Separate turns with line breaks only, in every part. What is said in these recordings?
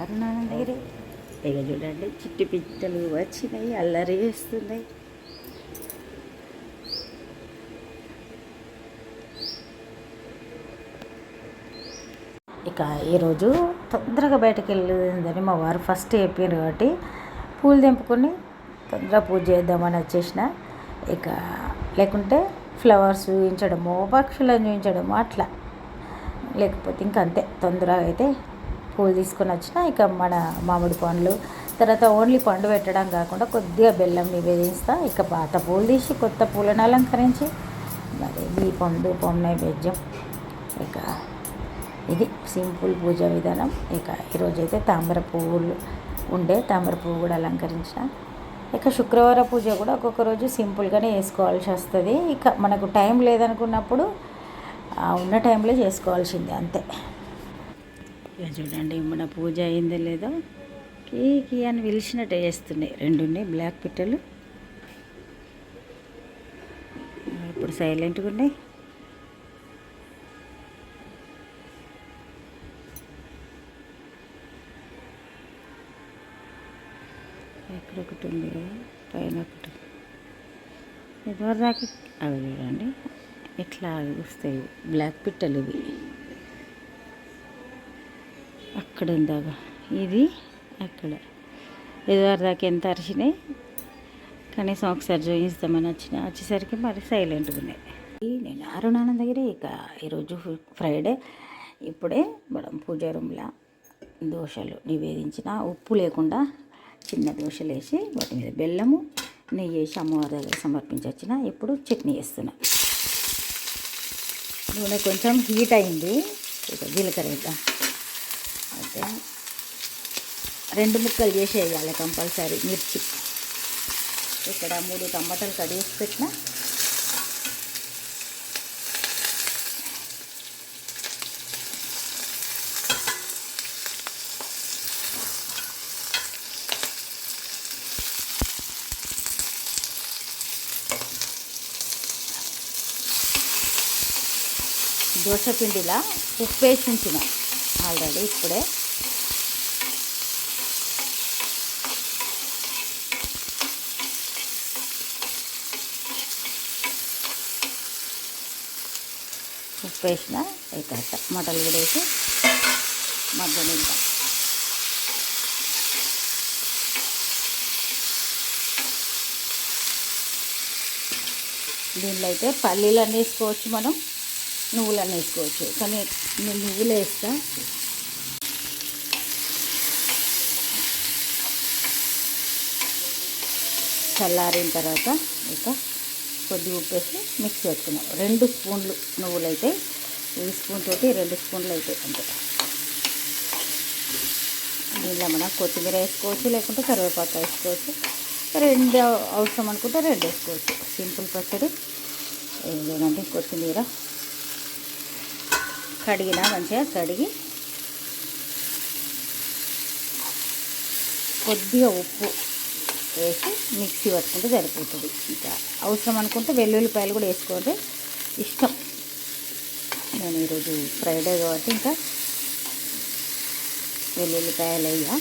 అరుణాన ఇక చూడండి చిట్టి పిట్టలు వచ్చినాయి అల్లరి చేస్తున్నాయి. ఇక ఈరోజు తొందరగా బయటకు వెళ్ళిందని మా వారు ఫస్ట్ చెప్పారు కాబట్టి పూలు తెంపుకొని తొందరగా పూజ చేద్దామని వచ్చేసిన. ఇక లేకుంటే ఫ్లవర్స్ చూపించడము పక్షులను చూపించడము అట్లా. లేకపోతే ఇంకంతే అంతే తొందరగా అయితే పూలు తీసుకొని వచ్చిన ఇక మన మామిడి పండ్లు. తర్వాత ఓన్లీ పండు పెట్టడం కాకుండా కొద్దిగా బెల్లం నివేదిస్తా. ఇక పాత పూలు తీసి కొత్త పూలను అలంకరించి మరి దీపం ధూపం నైవేద్యం. ఇక ఇది సింపుల్ పూజ విధానం. ఇక ఈరోజైతే తామర పువ్వులు ఉండే తామర పువ్వు కూడా అలంకరించిన. ఇక శుక్రవారం పూజ కూడా ఒక్కొక్క రోజు సింపుల్గానే వేసుకోవాల్సి వస్తుంది. ఇక మనకు టైం లేదనుకున్నప్పుడు ఉన్న టైంలో చేసుకోవాల్సిందే అంతే. ఇక చూడండి మన పూజ అయిందో లేదో కీ కీ అని పిలిచినట్టు చేస్తున్నాయి రెండు ఉన్నాయి బ్లాక్ పిట్టలు. ఇప్పుడు సైలెంట్గా ఉన్నాయి. ఎక్కడొకటి ఉంది? పైన ఒకటి ఇదివరదాకా అవి చూడండి. ఇట్లా వస్తాయి? బ్లాక్ పిట్టలు ఇవి. అక్కడ ఉందాగా ఇది అక్కడ. ఇదివరకు దాకా ఎంత అరిచినాయి? కనీసం ఒకసారి చూపిస్తామని వచ్చిన వచ్చేసరికి మరి సైలెంట్గా ఉన్నాయి నేను అరుణానం దగ్గర ఇక ఈరోజు ఫ్రైడే ఇప్పుడే మనం పూజ రూమ్లో దోశలు నివేదించిన ఉప్పు లేకుండా చిన్న దోశలు వేసి వాటి మీద బెల్లము నెయ్యి వేసి అమ్మవారి దగ్గర సమర్పించొచ్చిన. ఇప్పుడు చట్నీ వేస్తున్నా నూనె కొంచెం హీట్ అయింది. ఇక జీలకర్ర అయితే రెండు ముక్కలు చేసేయాలి కంపల్సరీ మిర్చి. ఇక్కడ మూడు టమాటాలు కడిగేసి పెట్టిన. దోశ పిండిలా ఉప్పు వేసి ఉంచినాం. ఆల్రెడీ ఇప్పుడే. ఉప్పు వేసిన ఇక టమాటాలు కూడా వేసి మగ్గనిద్దాం. దీనిలో అయితే పల్లీలు అన్నీ వేసుకోవచ్చు మనం నువ్వులన్నీ వేసుకోవచ్చు. కానీ నేను నువ్వులు వేస్తా. చల్లారిన తర్వాత ఇక కొద్ది ఉప్పు వేసి మిక్స్ పెట్టుకున్నాం రెండు స్పూన్లు నువ్వులు అయితే ఈ స్పూన్ తోటి రెండు స్పూన్లు అయితే అంతే. దీనిలో మనం కొత్తిమీర వేసుకోవచ్చు లేకుంటే కరివేపాకు వేసుకోవచ్చు. రెండు అవసరం అనుకుంటే రెండు వేసుకోవచ్చు. సింపుల్ పచ్చడి. ఏంటంటే కొత్తిమీర. కడిగిన మంచిగా కడిగి కొద్దిగా ఉప్పు వేసి మిక్సీ పట్టుకుంటే సరిపోతుంది. ఇంకా అవసరం అనుకుంటే వెల్లుల్లిపాయలు కూడా వేసుకోండి. ఇష్టం. నేను ఈరోజు ఫ్రైడే కాబట్టి ఇంకా వెల్లుల్లిపాయలు అయ్యా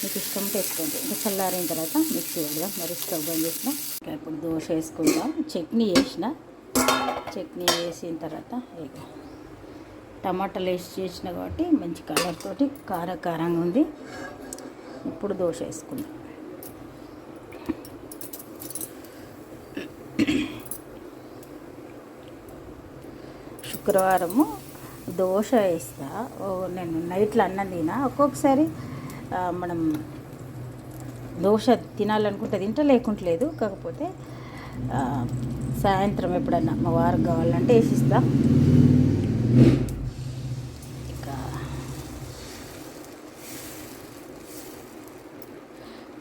మీకు ఇష్టం ఉంటే వేసుకోండి. ఇంకా చల్లారిన తర్వాత మిక్సీ పెడదాం మరి స్టవ్ బంద్ చేసిన ఇంకా ఇప్పుడు దోశ వేసుకుందాం. చట్నీ వేసిన చట్నీ వేసిన తర్వాత ఇక టమాటాలు వేసి చేసిన కాబట్టి మంచి కలర్ తోటి కార కారంగా ఉంది. ఇప్పుడు దోశ వేసుకుందాం. శుక్రవారము దోశ వేస్తా. నేను నైట్లో అన్నం తినా ఒక్కొక్కసారి మనం దోశ తినాలనుకుంటే తింటా లేకుంటలేదు కాకపోతే సాయంత్రం ఎప్పుడన్నా మా వారికి కావాలంటే వేసిస్తా. ఇంకా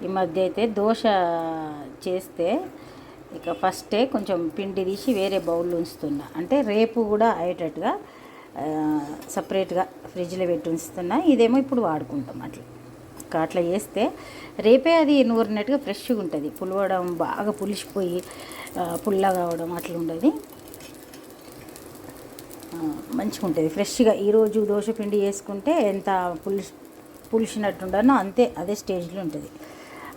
ఈ మధ్య అయితే దోశ చేస్తే ఇక ఫస్టే కొంచెం పిండి తీసి వేరే బౌల్లో ఉంచుతున్నా. అంటే రేపు కూడా అయ్యేటట్టుగా సపరేట్గా ఫ్రిడ్జ్లో పెట్టి ఉంచుతున్నా. ఇదేమో ఇప్పుడు వాడుకుంటాం అట్లా. అట్లా చేస్తే రేపే అది నూరినట్టుగా ఫ్రెష్గా ఉంటుంది. పులవడం బాగా పులిసిపోయి పుల్లగా కావడం అట్లా ఉండదు. మంచిగా ఉంటుంది. ఫ్రెష్గా ఈరోజు దోశ పిండి వేసుకుంటే ఎంత పులిసి పులిసినట్టుండనో అంతే అదే స్టేజ్లో ఉంటుంది.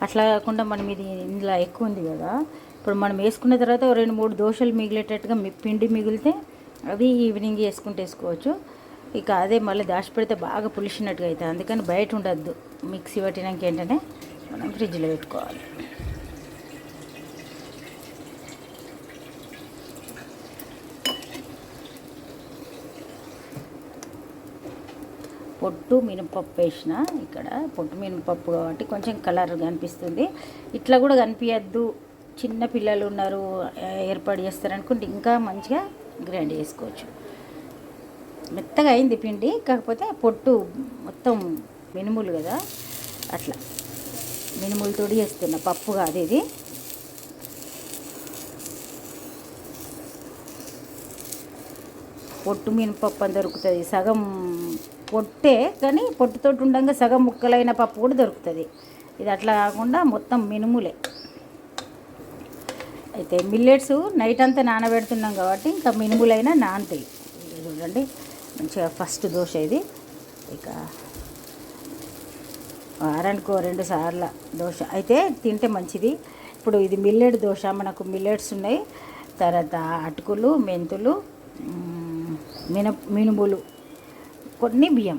అట్లా కాకుండా మనం ఇది ఇందులో ఎక్కువ ఉంది కదా ఇప్పుడు మనం వేసుకున్న తర్వాత రెండు మూడు దోశలు మిగిలేటట్టుగా పిండి మిగిలితే అవి ఈవినింగ్ వేసుకుంటే వేసుకోవచ్చు. ఇక అదే మళ్ళీ దాచి పెడితే బాగా పులిసినట్టుగా అవుతుంది. అందుకని బయట ఉండద్దు. మిక్సీ పట్టినాక ఏంటంటే మనం ఫ్రిడ్జ్లో పెట్టుకోవాలి. పొట్టు మినపప్పు వేసిన ఇక్కడ పొట్టు మినపప్పు కాబట్టి కొంచెం కలర్ కనిపిస్తుంది. ఇట్లా కూడా కనిపించద్దు చిన్న పిల్లలు ఉన్నారు ఏర్పాటు చేస్తారనుకుంటే ఇంకా మంచిగా గ్రైండ్ చేసుకోవచ్చు. మెత్తగా అయింది పిండి కాకపోతే పొట్టు మొత్తం మినుములు కదా అట్లా మినుములతోటి చేస్తున్న పప్పు కాదు ఇది. పొట్టు మినపప్పు అని దొరుకుతుంది. సగం పొట్టే కానీ పొట్టుతోటి ఉండగా సగం ముక్కలైన పప్పు కూడా దొరుకుతుంది. ఇది అట్లా కాకుండా మొత్తం మినుములే. అయితే మిల్లెట్స్ నైట్ అంతా నానబెడుతున్నాం కాబట్టి ఇంకా మినుములైనా నానతాయి. చూడండి మంచిగా ఫస్ట్ దోశ ఇది. ఇక వారానికి రెండు సార్ల దోశ. అయితే తింటే మంచిది. ఇప్పుడు ఇది మిల్లెట్ దోశ మనకు మిల్లెట్స్ ఉన్నాయి. తర్వాత అటుకులు మెంతులు మిన మినుములు కొన్ని బియ్యం.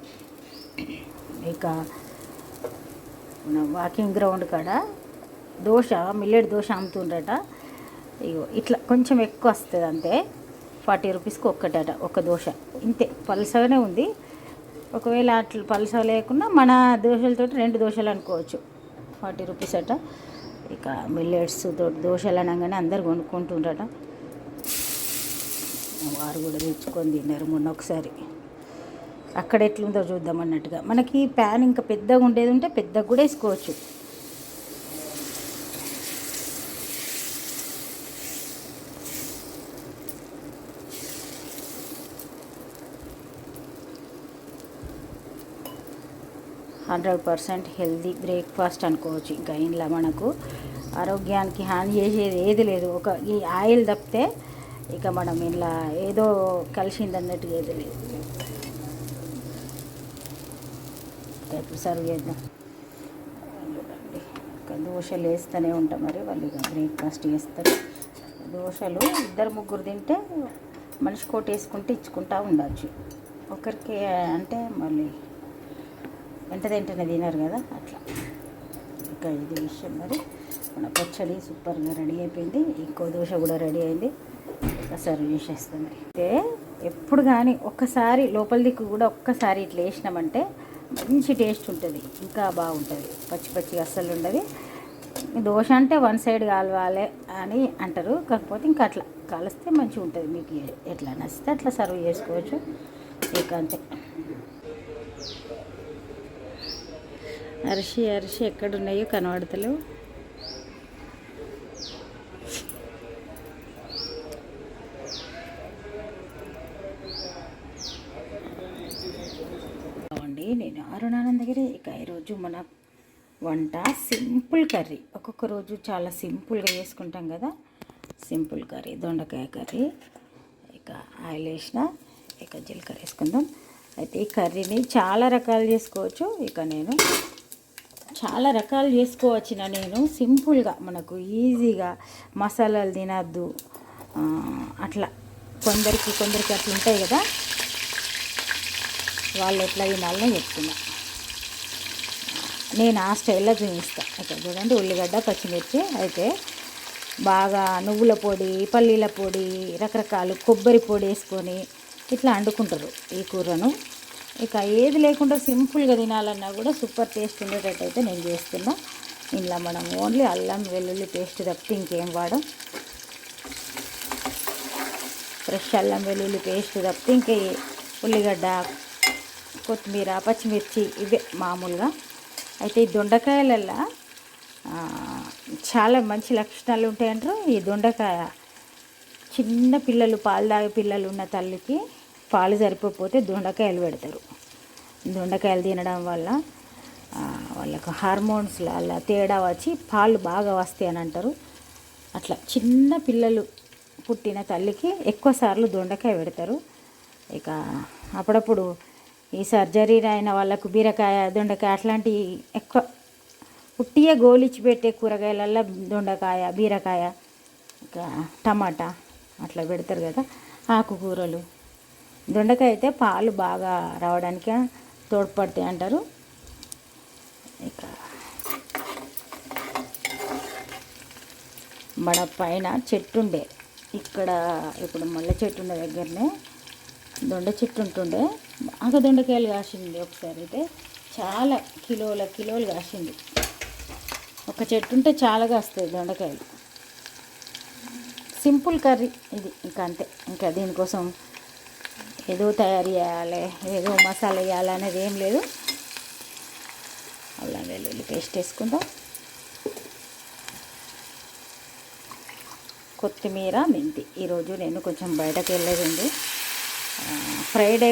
ఇక మన వాకింగ్ గ్రౌండ్ కాడ దోశ మిల్లెట్ దోశ అమ్ముతుండ్రట. ఇగో ఇట్లా కొంచెం ఎక్కువ వస్తుంది అంతే ఫార్టీ రూపీస్కి ఒక్కటట ఒక దోశ. ఇంతే పలుసగానే ఉంది. ఒకవేళ అట్లా పలుస లేకుండా మన దోశలతో రెండు దోశలు అనుకోవచ్చు. ఫార్టీ రూపీస్ అట. ఇక మిల్లెట్స్ తోటి దోశలు అనగానే అందరు కొనుక్కుంటుండ్రట. వారు కూడా తెచ్చుకొని తిన్నారు మొన్న ఒకసారి. అక్కడ ఎట్లుందో చూద్దాం అన్నట్టుగా. మనకి ప్యాన్ ఇంకా పెద్దగా ఉండేది ఉంటే పెద్దగా కూడా వేసుకోవచ్చు. హండ్రెడ్ పర్సెంట్ హెల్దీ బ్రేక్ఫాస్ట్ అనుకోవచ్చు. ఇంకా ఇంట్లో మనకు ఆరోగ్యానికి హాని చేసేది ఏది లేదు. ఒక ఈ ఆయిల్ తప్పితే ఇక మనం ఇలా ఏదో కలిసింది అన్నట్టు ఏది లేదు. ఎప్పుడు సర్వ్ చేద్దాం. దోశలు వేస్తూనే ఉంటాం మరి. వాళ్ళు ఇక బ్రేక్ఫాస్ట్ చేస్తారు. దోశలు ఇద్దరు ముగ్గురు తింటే మనిషి కోటి వేసుకుంటే ఇచ్చుకుంటా ఉండొచ్చు. ఒకరికి అంటే మళ్ళీ వెంట వెంటనే తినరు కదా అట్లా. ఇంకా ఇది విషయం మరి. మన పచ్చడి సూపర్గా రెడీ అయిపోయింది. ఇంకో దోశ కూడా రెడీ అయింది. ఇంకా సర్వ్ చేసేస్తాం అయితే ఎప్పుడు కానీ ఒక్కసారి లోపల దిక్కు కూడా ఒక్కసారి ఇట్లా వేసినామంటే మంచి టేస్ట్ ఉంటుంది. ఇంకా బాగుంటుంది. పచ్చి పచ్చిగా అస్సలు ఉండదు. దోశ అంటే వన్ సైడ్ కాలవాలి అని అంటారు. కాకపోతే ఇంకా అట్లా కలిస్తే మంచిగా ఉంటుంది. మీకు ఎట్లా నచ్చితే అట్లా సర్వ్ చేసుకోవచ్చు. ఇక అంతే. అరిసి అరిసి ఎక్కడున్నాయో కనబడతలేవు. అండి నేను అరుణానంద ఇక ఈరోజు మన వంట సింపుల్ కర్రీ. ఒక్కొక్క రోజు చాలా సింపుల్గా చేసుకుంటాం కదా. సింపుల్ కర్రీ దొండకాయ కర్రీ. ఇక ఆయిల్ వేసిన ఇక జీలకర్ర వేసుకుందాం. అయితే ఈ కర్రీని చాలా రకాలు చేసుకోవచ్చు. ఇక నేను చాలా రకాలు చేసుకోవచ్చిన నేను. సింపుల్గా మనకు ఈజీగా మసాలాలు తినద్దు. అట్లా కొందరికి కొందరికి అట్లా ఉంటాయి కదా. వాళ్ళు ఎట్లా తినాలని చెప్తున్నా. నేను ఆ స్టైల్లో చూపిస్తా ఇక్కడ చూడండి ఉల్లిగడ్డ పచ్చిమిర్చి. అయితే బాగా నువ్వుల పొడి పల్లీల పొడి రకరకాలు కొబ్బరి పొడి వేసుకొని ఇట్లా వండుకుంటారు ఈ కూరను. ఇక ఏది లేకుండా సింపుల్గా తినాలన్నా కూడా సూపర్ టేస్ట్ ఉండేటట్టయితే నేను చేస్తున్నా. ఇంట్లో మనం ఓన్లీ అల్లం వెల్లుల్లి పేస్ట్ తప్పితే ఇంకేం వాడం. ఫ్రెష్ అల్లం వెల్లుల్లి పేస్ట్ తప్పితే ఇంకే ఉల్లిగడ్డ కొత్తిమీర పచ్చిమిర్చి ఇవే మామూలుగా. అయితే ఈ దొండకాయలల్లో చాలా మంచి లక్షణాలు ఉంటాయంటారు. ఈ దొండకాయ చిన్న పిల్లలు పాలు తాగే పిల్లలు ఉన్న తల్లికి పాలు సరిపోతే దొండకాయలు పెడతారు. దొండకాయలు తినడం వల్ల వాళ్ళకు హార్మోన్స్లో అలా తేడా వచ్చి పాలు బాగా వస్తాయి అని అంటారు. అట్లా చిన్న పిల్లలు పుట్టిన తల్లికి ఎక్కువ సార్లు దొండకాయ పెడతారు. ఇక అప్పుడప్పుడు ఈ సర్జరీ అయిన వాళ్ళకు బీరకాయ దొండకాయ అట్లాంటి ఎక్కువ పుట్టియే గోలిచ్చి పెట్టే కూరగాయలల్లో దొండకాయ బీరకాయ ఇంకా టమాటా అట్లా పెడతారు కదా ఆకుకూరలు. దొండకాయ అయితే పాలు బాగా రావడానికి తోడ్పడతాయి అంటారు. ఇక మన పైన చెట్టు ఉండే ఇక్కడ ఇప్పుడు మల్లె చెట్టు ఉండే దగ్గరనే దొండ చెట్టు ఉంటుండే. బాగా దొండకాయలు కాసింది ఒకసారి అయితే చాలా కిలోల కిలోలు కాసింది. ఒక చెట్టు ఉంటే చాలా కాస్తాయి దొండకాయలు. సింపుల్ కర్రీ ఇది ఇంకా అంతే. ఇంకా దీనికోసం ఏదో తయారు చేయాలి ఏదో మసాలా వేయాలి అనేది ఏం లేదు. అల్లం వెల్లుల్లి పేస్ట్ వేసుకుందాం. కొత్తిమీర మెంతి. ఈరోజు నేను కొంచెం బయటకు వెళ్ళేదండి. ఫ్రైడే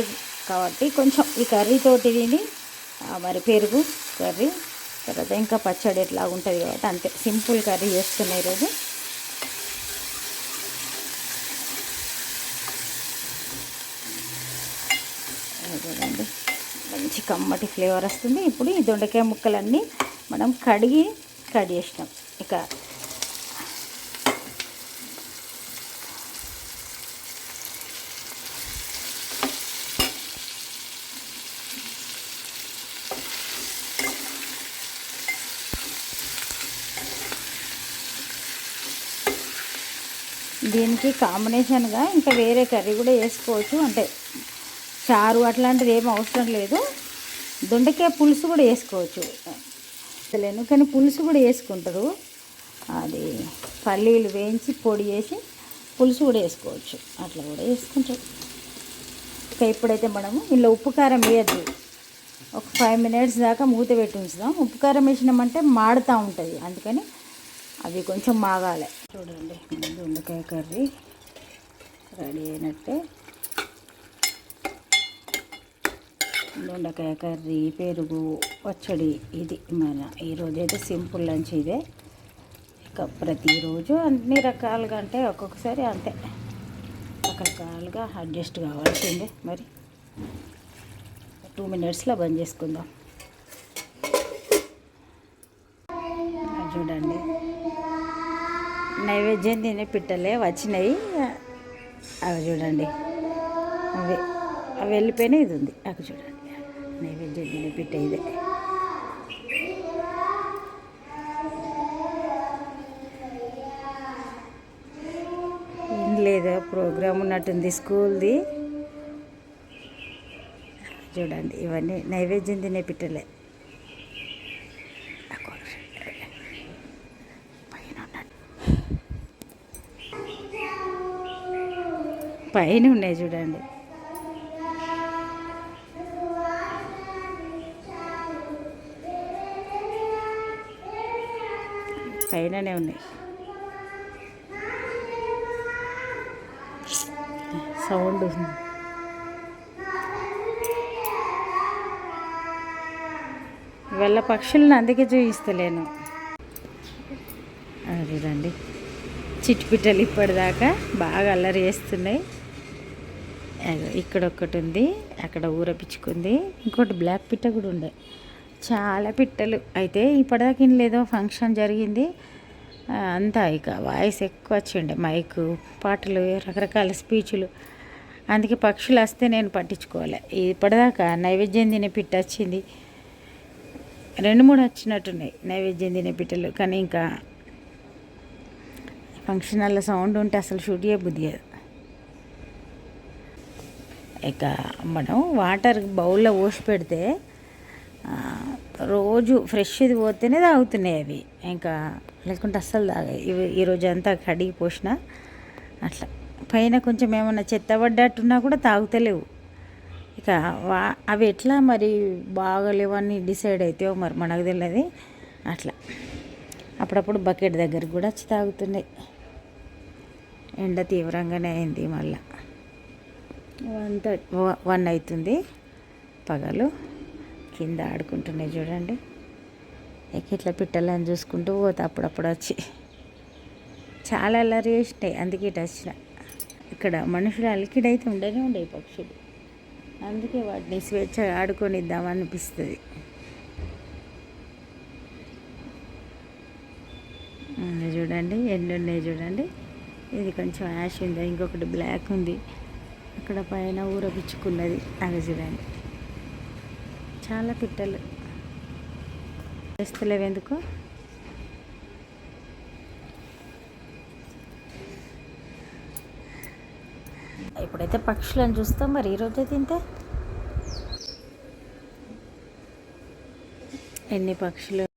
కాబట్టి కొంచెం ఈ కర్రీతోటి తిని మరి పెరుగు కర్రీ తర్వాత ఇంకా పచ్చడి ఎట్లా ఉంటుంది కాబట్టి అంతే. సింపుల్ కర్రీ చేస్తున్నా ఈరోజు. చూడండి మంచి కమ్మటి ఫ్లేవర్ వస్తుంది. ఇప్పుడు ఈ దొండకాయ ముక్కలన్నీ మనం కడిగి కట్ చేసినాం. ఇక దీనికి కాంబినేషన్గా ఇంకా వేరే కర్రీ కూడా వేసుకోవచ్చు. అంటే చారు అట్లాంటిది ఏం అవసరం లేదు. దొండకాయ పులుసు కూడా వేసుకోవచ్చు. లేను కానీ పులుసు కూడా వేసుకుంటారు. అది పల్లీలు వేయించి పొడి చేసి పులుసు కూడా వేసుకోవచ్చు. అట్లా కూడా వేసుకుంటారు. ఇంకా ఇప్పుడైతే మనము ఇందులో ఉప్పు కారం వేయద్దు. ఒక ఫైవ్ మినిట్స్ దాకా మూత పెట్టి ఉంచుదాం. ఉప్పు కారం వేసినామంటే మాడుతూ ఉంటుంది. అందుకని అవి కొంచెం మాగాలి. చూడండి దొండకాయ కర్రీ రెడీ అయినట్టే. దొండకాయ కర్రీ పెరుగు పచ్చడి ఇది మన ఈరోజు అయితే సింపుల్ లంచ్ ఇదే. ఇక ప్రతిరోజు అన్ని రకాలుగా అంటే ఒక్కొక్కసారి అంతే. రకరకాలుగా అడ్జస్ట్ కావాల్సిందే మరి. టూ మినిట్స్లో బంద్ చేసుకుందాం. అది చూడండి. నైవేద్యం తినే పిట్టలే వచ్చినాయి. అవి చూడండి. అవి అవి వెళ్ళిపోయినా ఇది ఉంది. అక్కడ చూడండి. నైవేద్యం తినే ಇದೆ ఏం లేదు ప్రోగ్రామ్ ఉన్నట్టుంది స్కూల్ది. చూడండి ఇవన్నీ నైవేద్యం తినే పిట్టలే. పైన ఉన్నట్టు. పైన ఉన్నాయి చూడండి. పైననే ఉన్నాయి సౌండ్ ఉంది వెళ్ళ పక్షులను అందుకే చూపిస్తలేను అదేదండి చూడండి చిట్టుపిట్టలు ఇప్పటిదాకా బాగా అల్లరి చేస్తున్నాయి. అగో ఇక్కడ ఒకటి ఉంది అక్కడ ఊరపించుకుంది ఇంకోటి బ్లాక్ పిట్ట కూడా ఉండే. చాలా పిట్టలు. అయితే ఇప్పటిదాకా లేదో ఫంక్షన్ జరిగింది. అంతా ఇక వాయిస్ ఎక్కువ వచ్చిండే. మైకు పాటలు రకరకాల స్పీచ్లు. అందుకే పక్షులు వస్తే నేను పట్టించుకోవాలి. ఇప్పటిదాకా నైవేద్యం తినే పిట్ట వచ్చింది. రెండు మూడు వచ్చినట్టున్నాయి నైవేద్యం తినే పిట్టలు. కానీ ఇంకా ఫంక్షన్ హాల్లో సౌండ్ ఉంటే అసలు షూట్ చేయబుద్ధి కాదు. ఇక మనం వాటర్ బౌల్లో పోసి పెడితే రోజు ఫ్రెష్ది పోతేనే తాగుతున్నాయి అవి. ఇంకా లేకుంటే అస్సలు తాగాయి ఇవి ఈరోజు అంతా కడిగి పోసిన అట్లా. పైన కొంచెం ఏమన్నా చెత్త పడ్డట్టున్నా కూడా తాగుతలేవు. ఇక వా అవి ఎట్లా మరి బాగలేవని డిసైడ్ అవుతాయో మరి మనకు తెలియదు అట్లా. అప్పుడప్పుడు బకెట్ దగ్గర కూడా వచ్చి తాగుతున్నాయి. ఎండ తీవ్రంగానే అయింది మళ్ళా. వన్ థర్టీ వన్ అవుతుంది పగలు. కింద ఆడుకుంటున్నాయి చూడండి. ఇట్లా పిట్టలని చూసుకుంటూ పోతా అప్పుడప్పుడు వచ్చి. చాలా అల్లరి చేసినాయి అందుకే ఇటు వచ్చిన. ఇక్కడ మనుషులు అలికిడైతే ఉండనే ఉండే పక్షులు. అందుకే వాటిని స్వేచ్ఛగా ఆడుకొనిద్దాం అనిపిస్తుంది. చూడండి ఎన్ని ఉన్నాయి చూడండి. ఇది కొంచెం యాష్ ఉంది ఇంకొకటి బ్లాక్ ఉంది. అక్కడ పైన ఊరపించుకున్నది అవి చూడండి. చాలా పిట్టలు వేస్తలేవు ఎందుకు? ఇప్పుడైతే పక్షులను చూస్తాం మరి ఈరోజు తింటే? ఎన్ని పక్షులు?